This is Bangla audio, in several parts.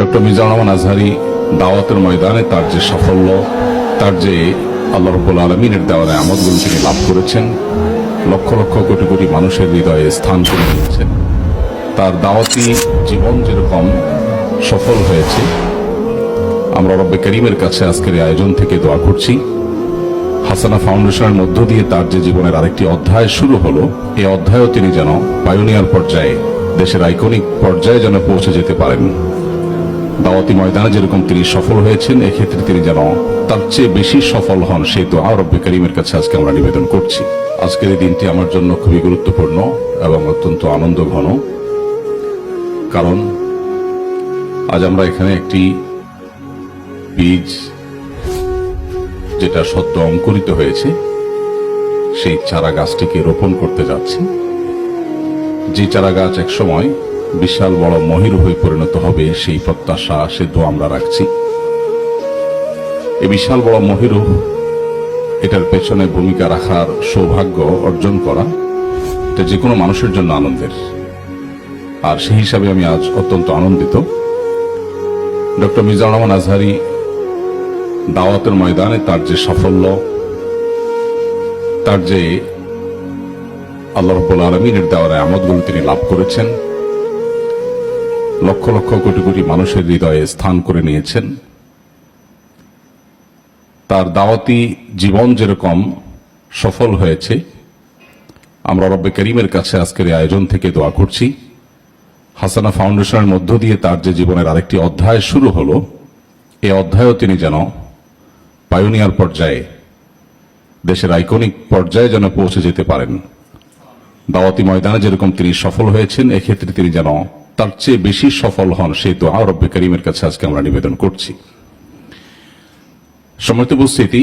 ডক্টর মিজানুর রহমান আজহারি দাওয়াতের ময়দানে তার যে সাফল্য, তার যে আল্লাহ রব্বুল আলমিনের দেওয়ার আমদগুলো তিনি লাভ করেছেন, লক্ষ লক্ষ কোটি কোটি মানুষের হৃদয়ে স্থান করে নিয়েছেন তার দাওয়াতি জীবন যেরকম সফল হয়েছে, আমরা রব্বে করিমের কাছে আজকের আয়োজন থেকে দোয়া করছি। হাসানা ফাউন্ডেশনের মধ্য দিয়ে তার যে জীবনের আরেকটি অধ্যায় শুরু হলো, এই অধ্যায়ও তিনি যেন পায়োনিয়ার পর্যায়ে দেশের আইকনিক পর্যায়ে যেন পৌঁছে যেতে পারেন। দাওয়াতি ময়দানে যেরকম তিনি সফল হয়েছেন, এক্ষেত্রে তিনি যেন তার চেয়ে বেশি সফল হন সেই দোয়া রব্বে করিমের কাছে আজকে আমরা নিবেদন করছি। আজকের এই দিনটি আমার জন্য খুবই গুরুত্বপূর্ণ এবং অত্যন্ত আনন্দ ঘন কারণ আজ আমরা এখানে একটি বীজ যেটা সদ্য অঙ্কুরিত হয়েছে, সেই চারা গাছটিকে রোপণ করতে যাচ্ছি। যে চারা গাছ এক সময় বিশাল বড় মহির হয়ে পরিণত হবে সেই প্রত্যাশা সে দোয়া আমরা রাখছি। এই বিশাল বড় মহিরু এটার পেছনে ভূমিকা রাখার সৌভাগ্য অর্জন করা এটা যে কোনো মানুষের জন্য আনন্দের। আর সেই হিসাবে আমি আজ অত্যন্ত আনন্দিত। ডক্টর মিজানুর রহমান আজহারি দাওয়াতের ময়দানে তার যে সাফল্য, তার যে আল্লাহ রব্বুল আলমিনের দেওয়ার আমদগুলো তিনি লাভ করেছেন লক্ষ লক্ষ কোটি কোটি মানুষের হৃদয়ে স্থান করে নিয়েছেন। তার দাওয়াতি জীবন যেরকম সফল হয়েছে, আমরা রব্বে করিমের কাছে আজকের এই আয়োজন থেকে দোয়া করছি। হাসানা ফাউন্ডেশনের মধ্য দিয়ে তার যে জীবনের আরেকটি অধ্যায় শুরু হলো এই অধ্যায়ও তিনি যেন পায়োনিয়ার পর্যায়ে, দেশের আইকনিক পর্যায়ে যেন পৌঁছে যেতে পারেন। দাওয়াতি ময়দানে যেরকম তিনি সফল হয়েছেন, এক্ষেত্রে তিনি যেন তার চেয়ে বেশি সফল হন, সেই দোয়া রব্বে করিমের কাছে আজকে আমরা নিবেদন করছি। সম্মানিত উপস্থিতি,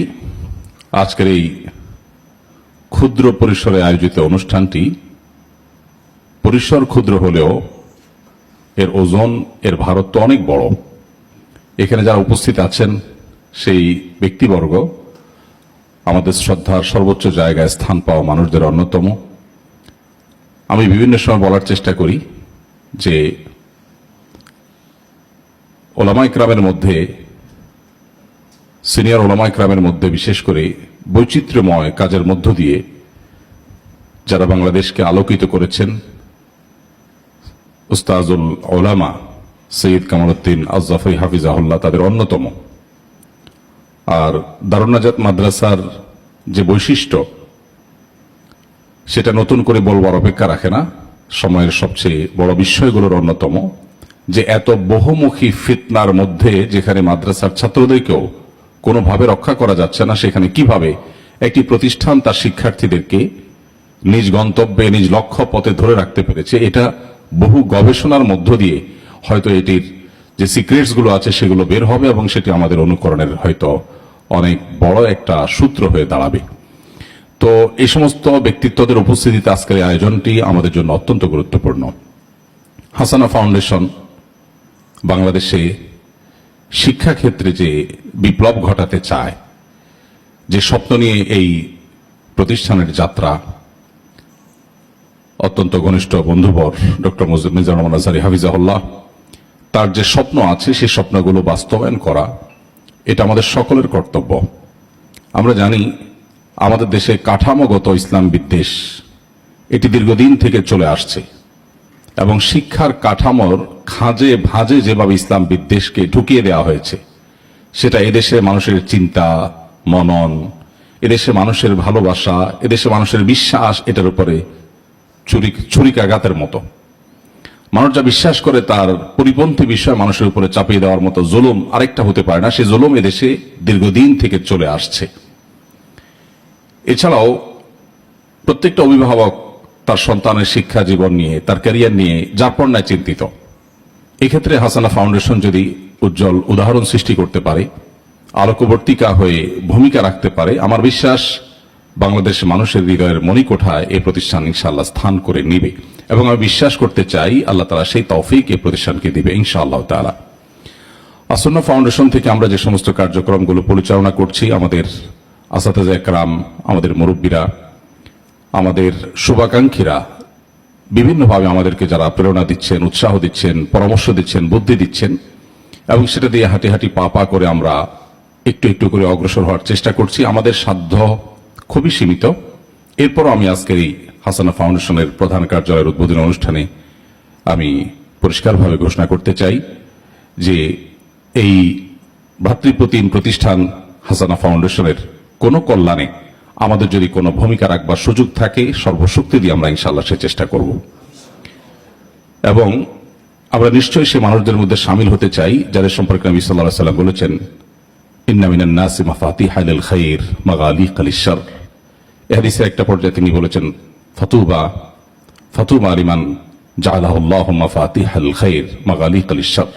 আজকের এই ক্ষুদ্র পরিসরে আয়োজিত অনুষ্ঠানটি পরিসর ক্ষুদ্র হলেও এর ওজন, এর ভারত তো অনেক বড়। এখানে যারা উপস্থিত আছেন, সেই ব্যক্তিবর্গ, আমাদের শ্রদ্ধার সর্বোচ্চ জায়গায় স্থান পাওয়া মানুষদের অন্যতম। আমি বিভিন্ন সময় বলার চেষ্টা করি যে ওলামাই ক্রামের মধ্যে, সিনিয়র ওলামাই ক্রামের মধ্যে বিশেষ করে বৈচিত্র্যময় কাজের মধ্য দিয়ে যারা বাংলাদেশকে আলোকিত করেছেন, উস্তাজুল ওলামা সৈয়দ কামালউদ্দিন আজাফরি হাফিজাহুল্লাহ তাদের অন্যতম। আর দারুনাজাত মাদ্রাসার যে বৈশিষ্ট্য, সেটা নতুন করে বলবার অপেক্ষা রাখে না। সময়ের সবচেয়ে বড় বিষয়গুলোর অন্যতম, যে এত বহুমুখী ফিতনার মধ্যে যেখানে মাদ্রাসার ছাত্রদেরকেও কোনোভাবে রক্ষা করা যাচ্ছে না, সেখানে কীভাবে একটি প্রতিষ্ঠান তার শিক্ষার্থীদেরকে নিজ গন্তব্যে, নিজ লক্ষ্য পথে ধরে রাখতে পেরেছে, এটা বহু গবেষণার মধ্য দিয়ে হয়তো এটির যে সিক্রেটসগুলো আছে সেগুলো বের হবে এবং সেটি আমাদের অনুকরণের হয়তো অনেক বড় একটা সূত্র হয়ে দাঁড়াবে। তো এই সমস্ত ব্যক্তিত্বদের উপস্থিতিতে আজকের আয়োজনটি আমাদের জন্য অত্যন্ত গুরুত্বপূর্ণ। হাসানা ফাউন্ডেশন বাংলাদেশে শিক্ষাক্ষেত্রে যে বিপ্লব ঘটাতে চায়, যে স্বপ্ন নিয়ে এই প্রতিষ্ঠানের যাত্রা, অত্যন্ত ঘনিষ্ঠ বন্ধুবর ডক্টর মিজানুর রহমান হাফিজাহুল্লাহ, তার যে স্বপ্ন আছে সেই স্বপ্নগুলো বাস্তবায়ন করা, এটা আমাদের সকলের কর্তব্য। আমরা জানি আমাদের দেশে কাঠামোগত ইসলাম বিদ্বেষ, এটি দীর্ঘদিন থেকে চলে আসছে এবং শিক্ষার কাঠামোর খাঁজে ভাঁজে যেভাবে ইসলাম বিদ্বেষকে ঢুকিয়ে দেওয়া হয়েছে, সেটা এদেশে মানুষের চিন্তা, মনন, এদেশে মানুষের ভালোবাসা, এদেশে মানুষের বিশ্বাস, এটার উপরে ছুরি ছুরিকাঘাতের মতো। মানুষ যা বিশ্বাস করে তার পরিপন্থী বিষয় মানুষের উপরে চাপিয়ে দেওয়ার মতো জুলুম আরেকটা হতে পারে না। সে জুলুম এদেশে দীর্ঘদিন থেকে চলে আসছে। এছাড়াও প্রত্যেকটা অভিভাবক তার সন্তানের শিক্ষা জীবন নিয়ে, তার ক্যারিয়ার নিয়ে যারপন্যায় চিন্তিত। এক্ষেত্রে হাসানা ফাউন্ডেশন যদি উজ্জ্বল উদাহরণ সৃষ্টি করতে পারে, আলোকবর্তিকা হয়ে ভূমিকা রাখতে পারে, আমার বিশ্বাস বাংলাদেশ মানুষের হৃদয়ের মণিকোঠায় এই প্রতিষ্ঠান ইনশাআল্লাহ স্থান করে নিবে। এবং আমি বিশ্বাস করতে চাই আল্লাহ তালা সেই তৌফিক এই প্রতিষ্ঠানকে দিবে ইনশাআল্লাহ তালা আসন্ন ফাউন্ডেশন থেকে আমরা যে সমস্ত কার্যক্রমগুলো পরিচালনা করছি, আমাদের আসাতাজ একরাম, আমাদের মুরব্বীরা, আমাদের শুভাকাঙ্ক্ষীরা, বিভিন্নভাবে আমাদেরকে যারা প্রেরণা দিচ্ছেন, উৎসাহ দিচ্ছেন, পরামর্শ দিচ্ছেন, বুদ্ধি দিচ্ছেন, এবং সেটা দিয়ে হাঁটি হাঁটি পা পা করে আমরা একটু একটু করে অগ্রসর হওয়ার চেষ্টা করছি। আমাদের সাধ্য খুবই সীমিত। এরপরও আমি আজকের এই হাসানা ফাউন্ডেশনের প্রধান কার্যালয়ের উদ্বোধনী অনুষ্ঠানে আমি পরিষ্কারভাবে ঘোষণা করতে চাই যে এই ভাতৃপ্রতিম প্রতিষ্ঠান হাসানা ফাউন্ডেশনের কোনো কল্যাণে আমাদের যদি কোনো ভূমিকা রাখবার সুযোগ থাকে, সর্বশক্তি দিয়ে আমরা ইনশাল্লাহ সে চেষ্টা করব। এবং আমরা নিশ্চয়ই সে মানুষদের মধ্যে সামিল হতে চাই, যাদের সম্পর্কে নবী সাল্লাহ সাল্লাম বলেছেন ইন্নামিনান নাসি মাফাতি হাইল খাইর মাগালি কালিশ্বর এ হাদিসের একটা পর্যায়ে তিনি বলেছেন, ফতুবা ফতুবা আলিমান জালাহুল্লাহ মাফাতি হাল খাইর মাগালি কালিশ্বর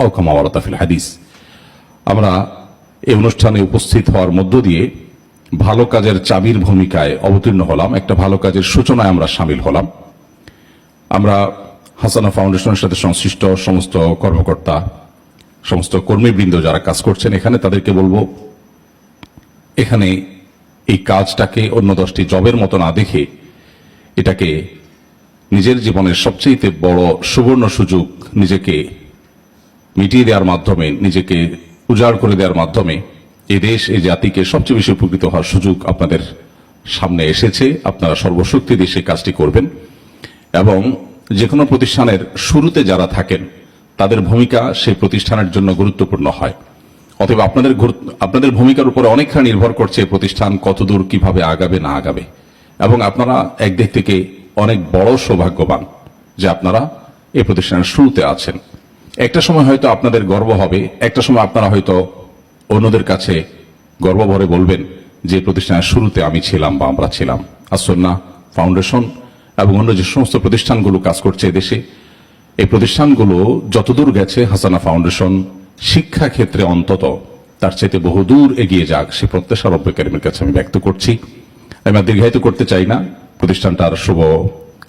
ও কামাওয়ারতাফিল হাদিস। আমরা এই অনুষ্ঠানে উপস্থিত হওয়ার মধ্য দিয়ে ভালো কাজের চাবির ভূমিকায় অবতীর্ণ হলাম। একটা ভালো কাজের সূচনায় আমরা সামিল হলাম। আমরা হাসানা ফাউন্ডেশনের সাথে সংশ্লিষ্ট সমস্ত কর্মকর্তা, সমস্ত কর্মীবৃন্দ যারা কাজ করছেন এখানে, তাদেরকে বলব, এখানে এই কাজটাকে অন্য দশটি জবের মতো না দেখে এটাকে নিজের জীবনের সবচেয়ে বড় সুবর্ণ সুযোগ নিজেকে মিটিয়ে দেওয়ার মাধ্যমে নিজেকে উজাড় করে দেওয়ার মাধ্যমে এই দেশ, এই জাতিকে সবচেয়ে বেশি উপকৃত হওয়ার সুযোগ আপনাদের সামনে এসেছে। আপনারা সর্বশক্তি দিয়ে সেই কাজটি করবেন। এবং যে কোনো প্রতিষ্ঠানের শুরুতে যারা থাকেন, তাদের ভূমিকা সেই প্রতিষ্ঠানের জন্য গুরুত্বপূর্ণ হয়। অতএব আপনাদের আপনাদের ভূমিকার উপরে অনেকখানি নির্ভর করছে প্রতিষ্ঠান কতদূর কীভাবে আগাবে, না আগাবে। এবং আপনারা একদিক থেকে অনেক বড় সৌভাগ্যবান যে আপনারা এই প্রতিষ্ঠানের শুরুতে আছেন। একটা সময় হয়তো আপনাদের গর্ব হবে, একটা সময় আপনারা হয়তো অন্যদের কাছে গর্ব ভরে বলবেন যে প্রতিষ্ঠানের শুরুতে আমি ছিলাম বা আমরা ছিলাম। আসন্না ফাউন্ডেশন এবং অন্য যে সমস্ত প্রতিষ্ঠানগুলো কাজ করছে এদেশে এই প্রতিষ্ঠানগুলো যতদূর গেছে হাসানা ফাউন্ডেশন শিক্ষা ক্ষেত্রে অন্তত তার চাইতে বহুদূর এগিয়ে যাক, সে প্রত্যাশা রব্য কারিমের কাছে আমি ব্যক্ত করছি। আমি দীর্ঘায়িত করতে চাই না, প্রতিষ্ঠানটার শুভ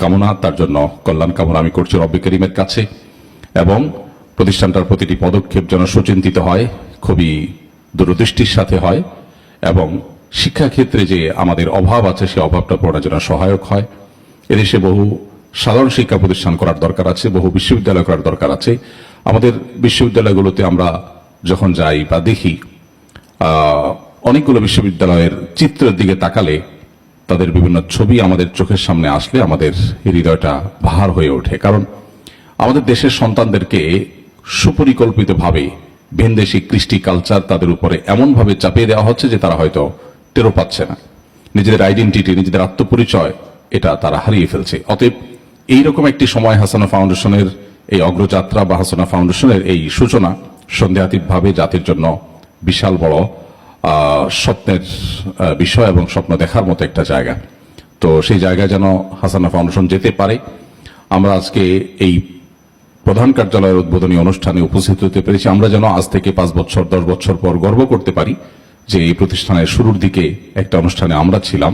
কামনা, তার জন্য কল্যাণ কামনা আমি করছি রব্য করিমের কাছে এবং প্রতিষ্ঠানটার প্রতিটি পদক্ষেপ যেন সুচিন্তিত হয়, খুবই দূরদৃষ্টির সাথে হয়, এবং শিক্ষাক্ষেত্রে যে আমাদের অভাব আছে সেই অভাবটা পড়ার জন্য সহায়ক হয়। এদেশে বহু সাধারণ শিক্ষা প্রতিষ্ঠান করার দরকার আছে, বহু বিশ্ববিদ্যালয় করার দরকার আছে। আমাদের বিশ্ববিদ্যালয়গুলোতে আমরা যখন যাই বা দেখি অনেকগুলো বিশ্ববিদ্যালয়ের চিত্রের দিকে তাকালে তাদের বিভিন্ন ছবি আমাদের চোখের সামনে আসলে আমাদের হৃদয়টা ভার হয়ে ওঠে। কারণ আমাদের দেশের সন্তানদেরকে সুপরিকল্পিতভাবে ভিনদেশি কৃষ্টি কালচার তাদের উপরে এমনভাবে চাপিয়ে দেওয়া হচ্ছে যে তারা হয়তো টেরো পাচ্ছে না। নিজেদের আইডেন্টিটি, নিজেদের আত্মপরিচয়, এটা তারা হারিয়ে ফেলছে। অতএব এইরকম একটি সময় হাসানা ফাউন্ডেশনের এই অগ্রযাত্রা বা হাসানা ফাউন্ডেশনের এই সূচনা সন্দেহাতীতভাবে জাতির জন্য বিশাল বড় স্বপ্নের বিষয় এবং স্বপ্ন দেখার মতো একটা জায়গা। তো সেই জায়গায় যেন হাসানা ফাউন্ডেশন যেতে পারে। আমরা আজকে এই প্রধান কার্যালয়ের উদ্বোধনী অনুষ্ঠানে উপস্থিত হতে পেরেছি। আমরা যেন আজ থেকে পাঁচ বছর, দশ বছর পর গর্ব করতে পারি যে এই প্রতিষ্ঠানের শুরুর দিকে একটা অনুষ্ঠানে আমরা ছিলাম।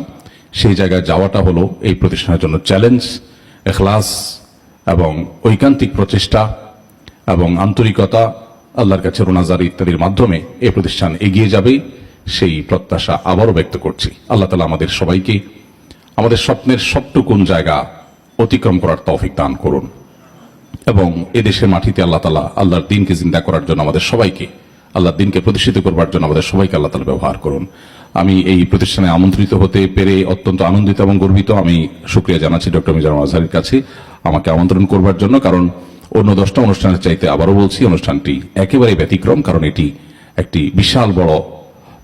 সেই জায়গায় যাওয়াটা হলো এই প্রতিষ্ঠানের জন্য চ্যালেঞ্জ এখলাস এবং ঐকান্তিক প্রচেষ্টা এবং আন্তরিকতা, আল্লাহর কাছে রোনাজার ইত্যাদির মাধ্যমে এই প্রতিষ্ঠান এগিয়ে যাবে, সেই প্রত্যাশা আবারও ব্যক্ত করছি। আল্লাহ তালা আমাদের সবাইকে আমাদের স্বপ্নের সবটুকুন জায়গা অতিক্রম করার তৌফিক দান করুন। এবং এদেশের মাটিতে আল্লাহ তালা আল্লাহর দিনকে জিন্দা করার জন্য আমাদের সবাইকে আল্লাহর দিনকে প্রতিষ্ঠিত করবার জন্য আমাদের সবাইকে আল্লাহ তালা ব্যবহার করুন। আমি এই প্রতিষ্ঠানে আমন্ত্রিত হতে পেরে অত্যন্ত আনন্দিত এবং গর্বিত। আমি শুক্রিয়া জানাচ্ছি ডক্টর মিজানুর আজহারের কাছে আমাকে আমন্ত্রণ করবার জন্য কারণ অন্য দশটা অনুষ্ঠানের চাইতে আবারও বলছি অনুষ্ঠানটি একেবারে ব্যতিক্রম কারণ এটি একটি বিশাল বড়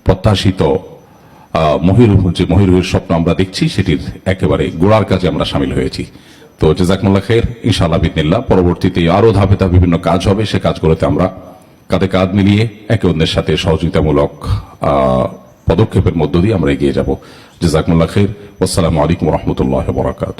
প্রত্যাশিত আহ, মহির যে মহিরুহের স্বপ্ন আমরা দেখছি সেটির একেবারে গোড়ার কাজে আমরা সামিল হয়েছি। তো জেজাকমুল্লা খের ইনশাআল্লাহ বিদিনিল্লা পরবর্তীতে আরও ধাপে ধাপ বিভিন্ন কাজ হবে, সে কাজগুলোতে আমরা কাঁধে কাঁধ মিলিয়ে একে অন্যের সাথে সহযোগিতামূলক পদক্ষেপের মধ্য দিয়ে আমরা এগিয়ে যাব। জেজাকমুল্লা খের আসসালামু আলাইকুম রহমতুল্লাহ বরাকাত